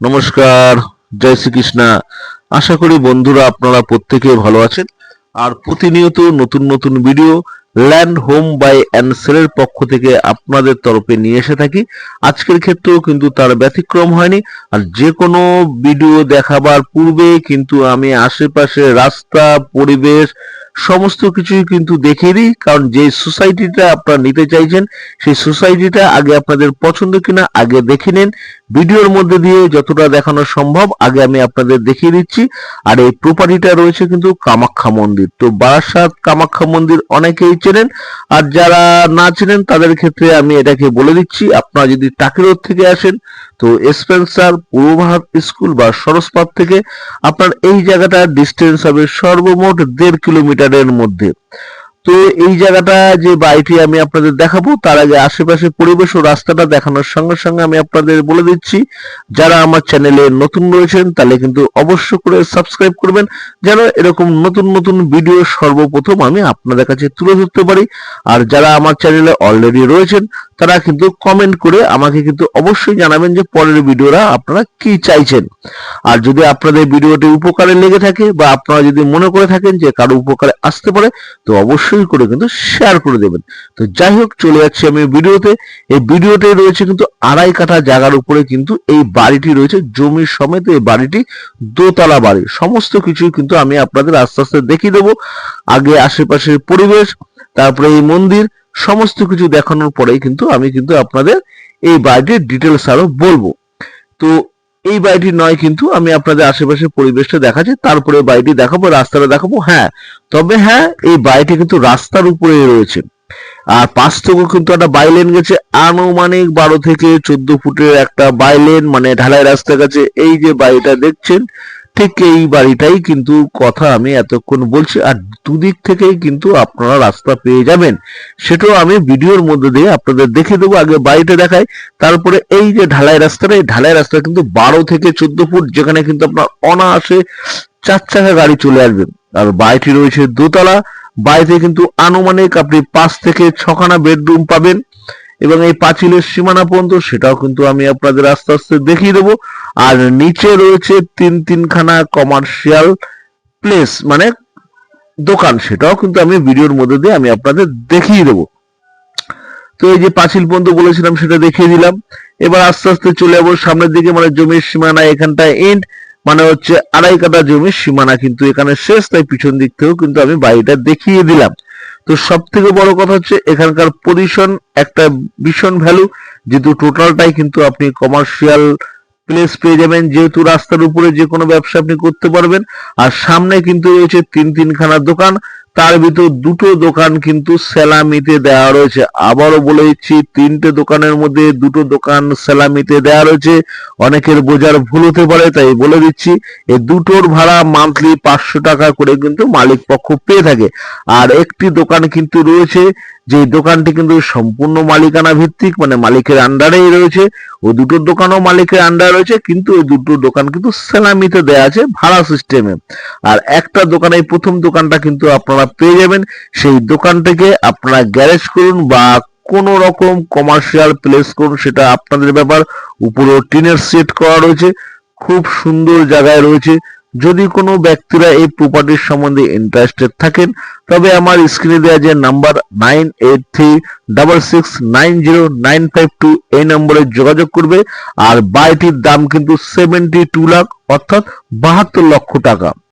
নমস্কার, জয় শ্রীকৃষ্ণা। আশা করি বন্ধুরা আপনারা প্রত্যেকে ভালো আছেন। আর প্রতিনিয়ত নতুন নতুন video land home by and পক্ষ থেকে আপনাদের তরফে নিয়ে এসে থাকি। আজকের ক্ষেত্রেও কিন্তু তার ব্যতিক্রম হয়নি। আর যে কোনো ভিডিও দেখাবার পূর্বে কিন্তু আমি আশেপাশে রাস্তা, পরিবেশ সমস্ত কিছুই কিন্তু দেখিয়ে দিই। কারণ যে সোসাইটিটা আপনারা নিতে চাইছেন, সেই সোসাইটিটা আগে আপনাদের পছন্দ কিনা, আগে দেখে নিন। ভিডিওর মধ্যে দিয়ে যতটা দেখানো সম্ভব, আগে আমি আপনাদের দেখিয়ে দিচ্ছি। আর এই প্রপার্টিটা রয়েছে কিন্তু কামাখ্যা মন্দির। তো বারাসাত কামাখ্যা মন্দির অনেকেই চেনেন। আর যারা না চেনেন, তাদের ক্ষেত্রে আমি এটাকে বলে দিচ্ছি। আপনারা যদি টাকিরোড থেকে আসেন, তো স্পেন্সার পূর্ব ভারত স্কুল বা সরসপাত থেকে, আপনার এই জায়গাটার ডিস্টেন্স হবে সর্বমোট দেড় কিলোমিটারের মধ্যে। তো এই জায়গাটা যে বাড়িটি আমি আপনাদের দেখাবো, তার আগে আশেপাশে পরিবেশ ও রাস্তাটা দেখানোর সঙ্গে সঙ্গে আমি আপনাদের বলে দিচ্ছি, যারা আমার চ্যানেলে নতুন রয়েছেন তাহলে কিন্তু অবশ্য করে সাবস্ক্রাইব করবেন, যেন এরকম নতুন নতুন ভিডিও সর্বপ্রথম আমি আপনাদের কাছে তুলে ধরতে পারি, আর যারা আমার চ্যানেলে অলরেডি রয়েছেন, তারা কিন্তু কমেন্ট করে আমাকে কিন্তু অবশ্যই জানাবেন যে পরের ভিডিওরা আপনারা কি চাইছেন। আর যদি আপনাদের ভিডিওটি উপকারে লেগে থাকে বা আপনারা যদি মনে করে থাকেন যে কারও উপকারে আসতে পারে, তো অবশ্যই করে কিন্তু শেয়ার করে দেবেন। তো যাই হোক, চলে যাচ্ছি আমি ভিডিওতে। এই ভিডিওতে রয়েছে কিন্তু আড়াই কাঠা জায়গার উপরে কিন্তু এই বাড়িটি রয়েছে জমির সমেত এই বাড়িটি দোতলা বাড়ি। সমস্ত কিছুই কিন্তু আমি আপনাদের আস্তে আস্তে দেখিয়ে দেবো। আগে আশেপাশের পরিবেশ, তারপরে এই মন্দির, সমস্ত কিছু দেখানোর পরেই কিন্তু আমি কিন্তু আপনাদের এই বাড়িটির ডিটেলস আরও বলব। তো এই বাড়িটি নয় কিন্তু আমি আপনাদের আশেপাশের পরিবেশটা দেখাচ্ছি, তারপরে বাড়িটি দেখাবো, রাস্তাটা দেখাবো হ্যাঁ। তবে হ্যাঁ এই বাড়িটি কিন্তু রাস্তার উপরে রয়েছে। আর পাঁচ থেকেও কিন্তু একটা বাইলেন গেছে, আনুমানিক বারো থেকে চোদ্দ ফুটের একটা বাইলেন মানে ঢালাই রাস্তা গেছে এই যে বাড়িটা দেখছেন ঠিক এই বাড়িটাই কিন্তু কথা আমি এতক্ষণ বলছি। আর দুদিক থেকেই কিন্তু আপনারা রাস্তা পেয়ে যাবেন। সেটাও আমি ভিডিওর মধ্যে দিয়ে আপনাদের দেখে দেবো, আগে বাড়িটা দেখায় তারপরে এই যে ঢালাই রাস্তাটা, এই ঢালাই রাস্তা কিন্তু বারো থেকে চোদ্দ ফুট, যেখানে কিন্তু আপনার অনায়াসে চার চাকা গাড়ি চলে আসবে। আর বাড়িটি রয়েছে দোতলা। বাড়িতে কিন্তু আনুমানিক আপনি পাঁচ থেকে ছখানা বেডরুম পাবেন। এবং এই পাঁচিলের সীমানা পর্যন্ত সেটাও কিন্তু আমি আপনাদের আস্তে আস্তে দেখিয়ে দেবো। আর নিচে রয়েছে তিন তিনখানা কমার্শিয়াল প্লেস মানে দোকান, সেটাও কিন্তু আমি ভিডিওর মধ্যে দিয়ে আমি আপনাদের দেখিয়ে দেবো। তো এই যে পাঁচিল পর্যন্ত বলেছিলাম, সেটা দেখিয়ে দিলাম। এবার আস্তে আস্তে চলে যাব সামনের দিকে মানে জমির সীমানা এখানটায় এন্ড মানে হচ্ছে আড়াই কাটা জমির সীমানা কিন্তু এখানে শেষ, তাই পিছন দিক থেকেও কিন্তু আমি বাড়িটা দেখিয়ে দিলাম। তো সব থেকে বড় কথা হচ্ছে এখানকার পজিশন একটা ভীষণ ভ্যালু যেহেতু টোটালটাই কিন্তু আপনি কমার্শিয়াল প্লেস পেয়ে যাবেন, যেহেতু রাস্তার উপরে যে কোনো ব্যবসা আপনি করতে পারবেন। আর সামনে কিন্তু রয়েছে তিন তিনখানা দোকান তার ভিতর দুটো দোকান কিন্তু সেলামিতে দেওয়া রয়েছে। আবারও বলে দিচ্ছি, তিনটে দোকানের মধ্যে দুটো দোকান সেলামিতে দেওয়া রয়েছে। অনেকের বোঝার ভুল হতে পারে, তাই বলে দিচ্ছি এই দুটোর ভাড়া মান্থলি পাঁচশো টাকা করে কিন্তু মালিক পক্ষ পেয়ে থাকে। আর একটি দোকান কিন্তু রয়েছে যে দোকানটি কিন্তু সম্পূর্ণ মালিকানা ভিত্তিক মানে মালিকের আন্ডারেই রয়েছে। ও দুটো দোকানও মালিকের আন্ডার রয়েছে, কিন্তু ওই দুটো দোকান কিন্তু সেলামিতে দেওয়া আছে ভাড়া সিস্টেমে। আর একটা দোকানে প্রথম দোকানটা কিন্তু আপনারা পেয়ে যাবেন। সেই দোকান থেকে আপনারা গ্যারেজ করুন বা কোন রকম কমার্শিয়াল প্লেস করুন সেটা আপনাদের ব্যাপার। উপরে টিনের সেট করা রয়েছে, খুব সুন্দর জায়গায় রয়েছে। যদি কোনো ব্যক্তিরা এই প্রপার্টির সম্বন্ধে ইন্টারেস্টেড থাকেন, তবে আমার স্ক্রিনে দেওয়া যে number nine eight three double six nine zero nine five two এই নম্বরে যোগাযোগ করবে। আর বাড়িটির দাম কিন্তু সেভেন্টি টু লাখ অর্থাৎ বাহাত্তর লক্ষ টাকা।